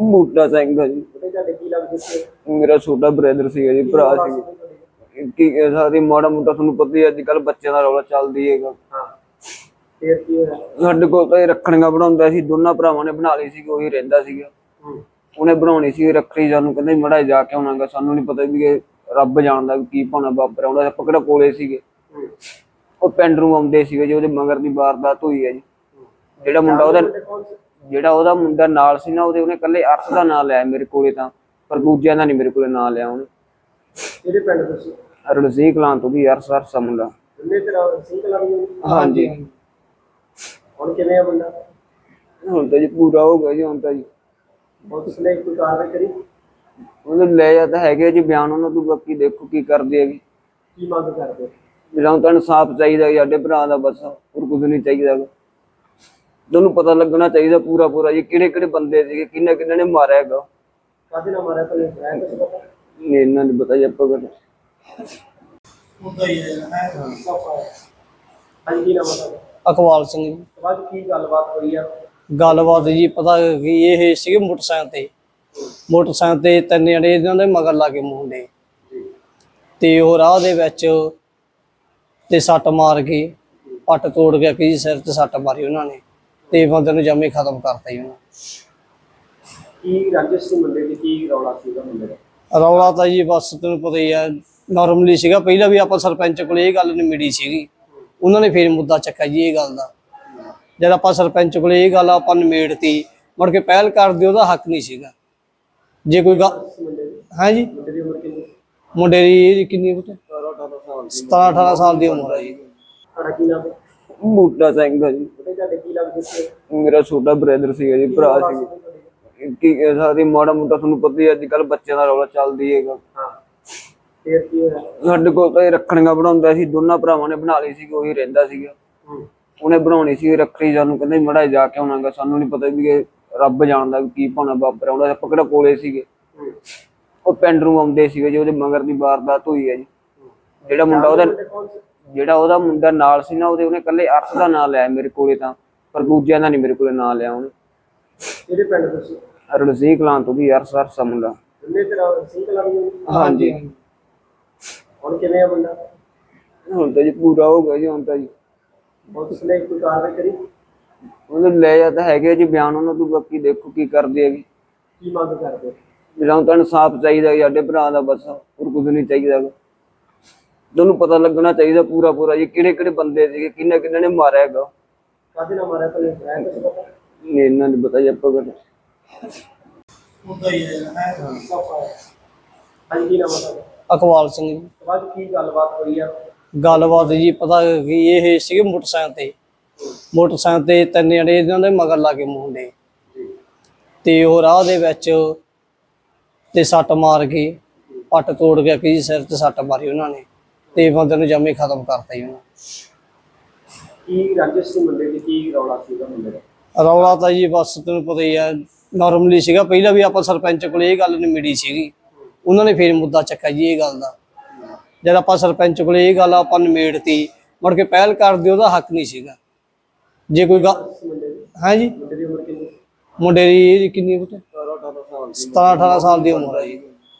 ਬੂਟਾ ਸਿੰਘ ਆ ਜੀ। ਉਹਦੇ ਤੁਹਾਡੇ ਕੀ ਲੱਗਦੇ ਸੀ? ਮੇਰਾ ਛੋਟਾ ਬ੍ਰਦਰ ਸੀਗਾ ਜੀ ਭਰਾ ਸੀ। ਕੀ ਸਕਦੇ ਮਾੜਾ ਮੋਟਾ ਤੁਹਾਨੂੰ ਪਤਾ ਹੀ ਅੱਜ ਕੱਲ ਬੱਚਿਆਂ ਦਾ ਰੌਲਾ ਚੱਲਦੀ ਹੈਗਾ। ਹਾਂ। ਫੇਰ ਕੀ ਹੋਇਆ? ਸਾਡੇ ਕੋਲ ਤਾਂ ਇਹ ਬਣਾਉਂਦਾ ਸੀ ਦੋਨਾਂ ਭਰਾਵਾਂ ਨੇ ਬਣਾ ਲਈ ਸੀ ਉਹੀ ਰਹਿੰਦਾ ਸੀਗਾ। ਹੂੰ। ਉਹਨੇ ਬਣਾਉਣੀ ਸੀ ਰੱਖੜੀ ਸਾਨੂੰ ਕਹਿੰਦੇ ਮੜਾ ਜਾ ਕੇ ਆਉਣਾਗਾ ਸਾਨੂੰ ਨਹੀਂ ਪਤਾ ਵੀ ਇਹ ਰੱਬ ਜਾਣਦਾ ਵੀ ਕੀ ਭਾਣਾ ਵਾਪਰ ਆਉਂਦਾ ਆਪਾਂ ਕਿਹੜਾ ਕੋਲੇ ਸੀਗੇ। ਹੂੰ। ਉਹ ਪਿੰਡ ਨੂੰ ਆਉਂਦੇ ਸੀਗੇ ਜੀ ਉਹਦੇ ਮਗਰ ਦੀ ਵਾਰਦਾਤ ਹੋਈ ਹੈ ਜੀ। ਜਿਹੜਾ ਮੁੰਡਾ ਉਹਦਾ ਤੁਹਾਡੇ ਕੌਣ ਸੀ? ਜਿਹੜਾ ਉਹਦਾ ਮੁੰਡਾ ਨਾਲ ਸੀ ਨਾ ਉਹਦੇ ਉਹਨੇ ਕੱਲੇ ਅਰਸ਼ ਦਾ ਨਾਂ ਲਿਆ ਮੇਰੇ ਕੋਲੇ ਤਾਂ ਪਰ ਦੂਜਿਆਂ ਦਾ ਨਹੀਂ ਮੇਰੇ ਕੋਲੇ ਨਾਂ ਲਿਆ ਉਹਨੇ। ਇਹਦੇ ਪਿੰਡ ਤੋਂ ਸੀ? ਰਣਜੀਤ ਕਲਾਂ ਤੋਂ ਵੀ ਅਰਸ਼ ਅਰਸ਼ ਦਾ ਮੁੰਡਾ। ਉਹਨੇ ਤੇਰਾ ਸਿੰਘ ਕਲਾ ਵੀ ਹਾਂਜੀ। ਹੁਣ ਕਿਵੇਂ ਆ ਮੁੰਡਾ? ਹੁਣ ਤਾਂ ਜੀ ਪੂਰਾ ਹੋ ਗਿਆ ਜੀ ਹੁਣ ਤਾਂ ਜੀ। ਬਹੁਤ ਉਸਨੇ ਕੋਈ ਕਾਰਵਾਈ ਕਰੀ? ਉਹਨੇ ਲੈ ਜਾ ਤਾਂ ਹੈਗੇ ਜੀ ਬਿਆਨ ਉਹਨਾਂ ਤੋਂ ਬਾਕੀ ਦੇਖੋ ਕੀ ਕਰਦੇ ਹੈਗੇ ਕੀ ਮੰਗ ਕਰਦੇ? ਜਿਹੜਾ ਤਾਂ ਇਨਸਾਫ ਚਾਹੀਦਾ ਜੀ ਸਾਡੇ ਭਰਾ ਦਾ ਬਸ ਹੋਰ ਕੁਝ ਨਹੀਂ ਚਾਹੀਦਾ। ਤੁਹਾਨੂੰ ਪਤਾ ਲੱਗਣਾ ਚਾਹੀਦਾ ਪੂਰਾ ਪੂਰਾ ਜੀ ਕਿਹੜੇ ਕਿਹੜੇ ਬੰਦੇ ਸੀਗੇ ਕਿੰਨੇ ਕਿੰਨੇ ਨੇ ਮਾਰਿਆ ਹੈਗਾ। ਕਾਹਦੇ ਨਾਲ ਮਾਰਿਆ ਤੁਹਾਨੂੰ ਹੈ ਪਤਾ ਨਹੀਂ ਇਹਨਾਂ ਨੇ ਪਤਾ ਜੀ ਆਪਾਂ ਕੋਲ ਉਦਾਂ ਹੀ ਹੈ ਹਾਂਜੀ ਕੀ ਨਾਮ ਹੈ ਤੁਹਾਡਾ? ਅਕਵਾਲ ਸਿੰਘ ਜੀ। ਤੋਂ ਬਾਅਦ ਕੀ ਗੱਲਬਾਤ ਹੋਈ ਆ? ਗੱਲਬਾਤ ਜੀ ਪਤਾ ਕੀ ਇਹ ਸੀਗੇ ਮੋਟਰਸਾਈਕਲ ਤੇ। ਮੋਟਰਸਾਈਕਲ ਤੇ ਤਿੰਨ ਜਣੇ ਇਹਨਾਂ ਦੇ ਮਗਰ ਲਾ ਕੇ ਮੁੰਡੇ ਤੇ ਉਹ ਰਾਹ ਦੇ ਵਿੱਚ ਤੇ ਸੱਟ ਮਾਰ ਕੇ ਪੱਟ ਤੋੜ ਗਿਆ ਕਿ ਸਿਰ ਤੇ ਸੱਟ ਮਾਰੀ ਉਹਨਾਂ ਨੇ। ਤੇ ਬੰਦੇ ਨੂੰ ਜਮੇ ਖਤਮ ਕਰਤਾ ਜੀ ਉਹਨਾਂ ਕੀ ਰਾਜੇਸ਼ ਸਿੰਘ ਮੁੰਡੇ ਦੀ ਕੀ ਰੌਲਾ ਸੀਗਾ ਮੁੰਡੇ ਦਾ? ਰੌਲਾ ਤਾਂ ਜੀ ਬਸ ਤੈਨੂੰ ਪਤਾ ਹੀ ਆ ਨਾਰਮਲੀ ਸੀਗਾ ਪਹਿਲਾਂ ਵੀ ਆਪਾਂ ਸਰਪੰਚ ਕੋਲੇ ਇਹ ਗੱਲ ਨਿਮੜੀ ਸੀਗੀ। ਉਹਨਾਂ ਨੇ ਫੇਰ ਮੁੱਦਾ ਚੱਕਿਆ ਜੀ ਇਹ ਗੱਲ ਦਾ। ਜਦ ਆਪਾਂ ਸਰਪੰਚ ਕੋਲੇ ਇਹ ਗੱਲ ਆਪਾਂ ਨਿਮੇੜਤੀ ਮੁੜ ਕੇ ਪਹਿਲ ਕਰਦੇ ਉਹਦਾ ਹੱਕ ਨਹੀਂ ਸੀਗਾ। ਜੇ ਕੋਈ ਗੱਲ ਮੁੰਡੇ ਦੀ? ਹੈ ਜੀ? ਮੁੰਡੇ ਦੀ ਉਮਰ ਕਿੰਨੀ? ਮੁੰਡੇ ਦੀ ਇਹਦੀ ਕਿੰਨੀ ਉਮਰ? 17 18 ਸਾਲ ਦੀ ਉਮਰ। ਹੈ ਜੀ। ਤੁਹਾਡਾ ਕੀ ਨਾਮ ਹੈ? ਬੂਟਾ ਸਿੰਘ ਆ ਜੀ। ਉਹਦੇ ਤੁਹਾਡੇ ਕੀ ਲੱਗਦੇ ਸੀ? ਮੇਰਾ ਛੋਟਾ ਬ੍ਰਦਰ ਸੀਗਾ ਜੀ ਭਰਾ ਸੀ ਕੀ ਸਕਦੇ ਮਾੜਾ ਮੋਟਾ ਤੁਹਾਨੂੰ ਪਤਾ ਹੀ ਅੱਜ ਕੱਲ ਬੱਚਿਆਂ ਦਾ ਰੌਲਾ ਚੱਲਦੀ ਹੈਗਾ। ਹਾਂ। ਫੇਰ ਕੀ ਹੋਇਆ? ਸਾਡੇ ਕੋਲ ਤਾਂ ਇਹ ਰੱਖੜੀਆਂ ਬਣਾਉਂਦਾ ਸੀ ਦੋਨਾਂ ਭਰਾਵਾਂ ਨੇ ਬਣਾ ਲਈ ਸੀ ਉਹੀ ਰਹਿੰਦਾ ਸੀਗਾ। ਉਹਨੇ ਬਣਾਉਣੀ ਸੀ ਰੱਖੜੀ ਸਾਨੂੰ ਕਹਿੰਦੇ ਮੜਾ ਜਾ ਕੇ ਆਉਣਾਗਾ ਸਾਨੂੰ ਨਹੀਂ ਪਤਾ ਵੀ ਇਹ ਰੱਬ ਜਾਣਦਾ ਕੀ ਭਾਣਾ ਵਾਪਰ ਆਉਂਦਾ ਆਪਾਂ ਕਿਹੜਾ ਕੋਲੇ ਸੀਗੇ। ਉਹ ਪਿੰਡ ਨੂੰ ਆਉਂਦੇ ਸੀਗੇ ਜੀ ਉਹਦੇ ਮਗਰ ਦੀ ਵਾਰਦਾਤ ਹੋਈ ਹੈ ਜੀ। ਜਿਹੜਾ ਮੁੰਡਾ ਉਹਦਾ ਜਿਹੜਾ ਉਹਦਾ ਮੁੰਡਾ ਨਾਲ ਸੀ ਨਾ ਉਹਦੇ ਉਹਨੇ ਕੱਲੇ ਅਰਸ਼ ਦਾ ਨਾਂ ਲਿਆ ਮੇਰੇ ਕੋਲੇ ਤਾਂ ਪਰ ਦੂਜਿਆਂ ਦਾ ਨਹੀਂ ਮੇਰੇ ਕੋਲੇ ਨਾਂ ਲਿਆ ਉਹਨੇ। ਇਹਦੇ ਪਿੰਡ ਤੋਂ ਸੀ? ਰਣਜੀਤ ਕਲਾਂ ਤੋਂ ਵੀ ਅਰਸ਼ ਅਰਸ਼ ਦਾ ਮੁੰਡਾ। ਉਹਨੇ ਤੇਰਾ ਸਿੰਘ ਕਲਾ ਵੀ ਹਾਂਜੀ। ਹੁਣ ਕਿਵੇਂ ਆ ਮੁੰਡਾ? ਹੁਣ ਤਾਂ ਜੀ ਪੂਰਾ ਹੋ ਗਿਆ ਜੀ ਹੁਣ ਤਾਂ ਜੀ। ਬਹੁਤ ਉਸਨੇ ਕੋਈ ਕਾਰਵਾਈ ਕਰੀ? ਉਹਨੇ ਲੈ ਜਾ ਤਾਂ ਹੈਗੇ ਜੀ ਬਿਆਨ ਉਹਨਾਂ ਤੋਂ ਬਾਕੀ ਦੇਖੋ ਕੀ ਕਰਦੇ ਹੈਗੇ ਕੀ ਮੰਗ ਕਰਦੇ? ਜਿਹੜਾ ਤਾਂ ਇਨਸਾਫ ਚਾਹੀਦਾ ਜੀ ਸਾਡੇ ਭਰਾ ਦਾ ਬਸ ਹੋਰ ਕੁਝ ਨਹੀਂ ਚਾਹੀਦਾ। ਤੁਹਾਨੂੰ ਪਤਾ ਲੱਗਣਾ ਚਾਹੀਦਾ ਪੂਰਾ ਪੂਰਾ ਜੀ ਕਿਹੜੇ ਕਿਹੜੇ ਬੰਦੇ ਸੀਗੇ ਕਿੰਨੇ ਕਿੰਨੇ ਨੇ ਮਾਰਿਆ ਹੈਗਾ। ਕਾਹਦੇ ਨਾਲ ਮਾਰਿਆ ਹੈ ਕੁਝ ਪਤਾ ਨਹੀਂ ਇਹਨਾਂ ਨੇ ਪਤਾ ਜੀ ਆਪਾਂ ਕੋਲ ਉਦਾਂ ਹੀ ਹੈ ਹਾਂਜੀ ਕੀ ਨਾਮ ਹੈ ਤੁਹਾਡਾ? ਅਕਵਾਲ ਸਿੰਘ ਜੀ। ਬਾਅਦ ਕੀ ਗੱਲਬਾਤ ਹੋਈ ਆ? ਗੱਲਬਾਤ ਜੀ ਪਤਾ ਕੀ ਇਹ ਸੀਗੇ ਮੋਟਰਸਾਈਕਲ ਤੇ। ਮੋਟਰਸਾਈਕਲ ਤੇ ਤਿੰਨ ਜਣੇ ਇਹਨਾਂ ਦੇ ਮਗਰ ਲਾ ਕੇ ਮੁੰਡੇ ਤੇ ਉਹ ਰਾਹ ਦੇ ਵਿੱਚ ਤੇ ਸੱਟ ਮਾਰ ਕੇ ਪੱਟ ਤੋੜ ਗਿਆ ਕਿ ਸਿਰ ਤੇ ਸੱਟ ਮਾਰੀ ਉਹਨਾਂ ਨੇ। ਤੇ ਬੰਦੇ ਨੂੰ ਜਮੇ ਖਤਮ ਕਰਤਾ ਜੀ ਉਹਨਾਂ। ਕੀ ਰਾਜੇਸ਼ ਮੁੰਡੇ ਦੀ ਕੀ ਰੌਲਾ ਸੀਗਾ ਮੁੰਡੇ ਦਾ? ਰੌਲਾ ਤਾਂ ਜੀ ਬਸ ਤੈਨੂੰ ਪਤਾ ਹੀ ਆ ਨਾਰਮਲੀ ਸੀਗਾ। ਪਹਿਲਾਂ ਵੀ ਆਪਾਂ ਸਰਪੰਚ ਕੋਲੇ ਇਹ ਗੱਲ ਨਿਮੜੀ ਸੀਗੀ। ਉਹਨਾਂ ਨੇ ਫੇਰ ਮੁੱਦਾ ਚੱਕਿਆ ਜੀ ਇਹ ਗੱਲ ਦਾ। ਜਦ ਆਪਾਂ ਸਰਪੰਚ ਕੋਲੇ ਇਹ ਗੱਲ ਆਪਾਂ ਨਿਮੇੜਤੀ ਮੁੜ ਕੇ ਪਹਿਲ ਕਰਦੇ ਉਹਦਾ ਹੱਕ ਨਹੀਂ ਸੀਗਾ। ਜੇ ਕੋਈ ਗੱਲ ਦੀ ਹੈ ਜੀ? ਮੁੰਡੇ ਦੀ ਉਮਰ ਕਿੰਨੀ? ਮੁੰਡੇ ਦੀ ਇਹਦੀ ਕਿੰਨੀ ਉਮਰ? 17 18 ਸਾਲ ਦੀ। ਉਮਰ ਹੈ ਜੀ।